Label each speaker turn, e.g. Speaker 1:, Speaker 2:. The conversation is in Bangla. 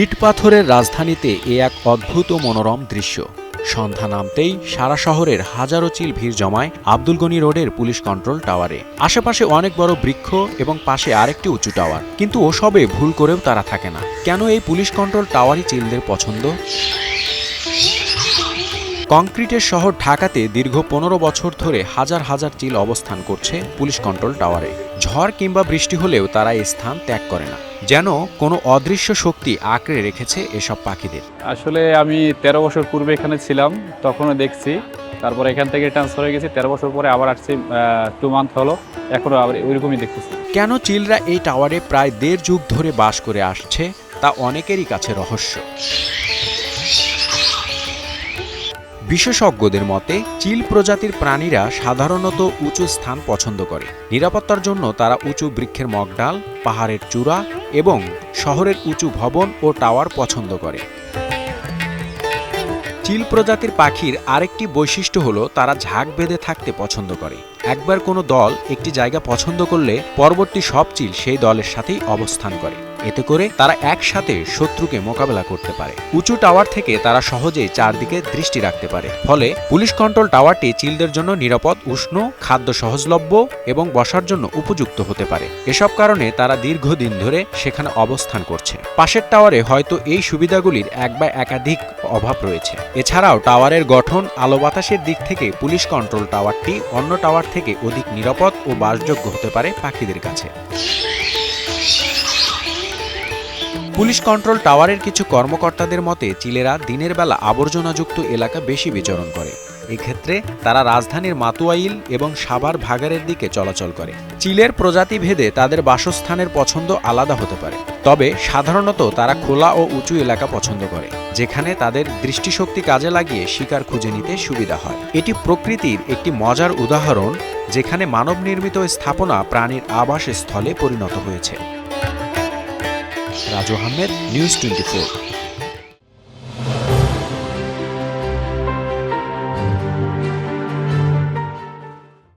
Speaker 1: ইট পাথরের রাজধানীতে এ এক অদ্ভুত মনোরম দৃশ্য। সন্ধ্যা নামতেই সারা শহরের হাজারো চিল ভিড় জমায় আব্দুল গনি রোডের পুলিশ কন্ট্রোল টাওয়ারে। আশেপাশে অনেক বড় বৃক্ষ এবং পাশে আরেকটি উঁচু টাওয়ার। কিন্তু ওসবে ভুল করেও তারা থাকে না। কেন এই পুলিশ কন্ট্রোল টাওয়ারই চিলদের পছন্দ? কংক্রিটের শহর ঢাকাতে দীর্ঘ পনেরো বছর ধরে হাজার হাজার চিল অবস্থান করছে পুলিশ কন্ট্রোল টাওয়ারে। ঝড় কিংবা বৃষ্টি হলেও তারা এই স্থান ত্যাগ করে না। যেন কোনো অদৃশ্য শক্তি আঁকড়ে রেখেছে এসব পাখিদের।
Speaker 2: আসলে আমি তেরো বছর পূর্বে এখানে ছিলাম তখনও দেখছি। তারপর এখান থেকে ট্রান্সফার হয়ে গেছি। তেরো বছর পরে আবার আসছি টু মান্থ হলো। এখনও আবার ওইরকমই দেখতেছি।
Speaker 1: কেন চিলরা এই টাওয়ারে প্রায় দেড় যুগ ধরে বাস করে আসছে তা অনেকেরই কাছে রহস্য। বিশেষজ্ঞদের মতে, চিল প্রজাতির প্রাণীরা সাধারণত উঁচু স্থান পছন্দ করে। নিরাপত্তার জন্য তারা উঁচু বৃক্ষের মগডাল পাহাড়ের চূড়া এবং শহরের উঁচু ভবন ও টাওয়ার পছন্দ করে। চিল প্রজাতির পাখির আরেকটি বৈশিষ্ট্য হলো, তারা ঝাঁক বেঁধে থাকতে পছন্দ করে। একবার কোনো দল একটি জায়গা পছন্দ করলে, পরবর্তী সব চিল সেই দলের সাথেই অবস্থান করে। এতে করে তারা একসাথে শত্রুকে মোকাবেলা করতে পারে। উঁচু টাওয়ার থেকে তারা সহজেই চারদিকে দৃষ্টি রাখতে পারে। ফলে পুলিশ কন্ট্রোল টাওয়ারটি চিলদের জন্য নিরাপদ, উষ্ণ, খাদ্য সহজলভ্য এবং বসার জন্য উপযুক্ত হতে পারে। এসব কারণে তারা দীর্ঘদিন ধরে সেখানে অবস্থান করছে। পাশের টাওয়ারে হয়তো এই সুবিধাগুলির এক বা একাধিক অভাব রয়েছে। এছাড়াও টাওয়ারের গঠন আলো বাতাসের দিক থেকে পুলিশ কন্ট্রোল টাওয়ারটি অন্য টাওয়ার থেকে অধিক নিরাপদ ও বাসযোগ্য হতে পারে পাখিদের কাছে। পুলিশ কন্ট্রোল টাওয়ারের কিছু কর্মকর্তাদের মতে, চিলেরা দিনের বেলা আবর্জনাযুক্ত এলাকা বেশি বিচরণ করে। এক্ষেত্রে তারা রাজধানীর মাতুয়াইল এবং সাভার ভাগারের দিকে চলাচল করে। চিলের প্রজাতি ভেদে তাদের বাসস্থানের পছন্দ আলাদা হতে পারে। তবে সাধারণত তারা খোলা ও উঁচু এলাকা পছন্দ করে, যেখানে তাদের দৃষ্টিশক্তি কাজে লাগিয়ে শিকার খুঁজে নিতে সুবিধা হয়। এটি প্রকৃতির একটি মজার উদাহরণ, যেখানে মানব নির্মিত স্থাপনা প্রাণীর আবাসস্থলে পরিণত হয়েছে। Raju Ahmed news twenty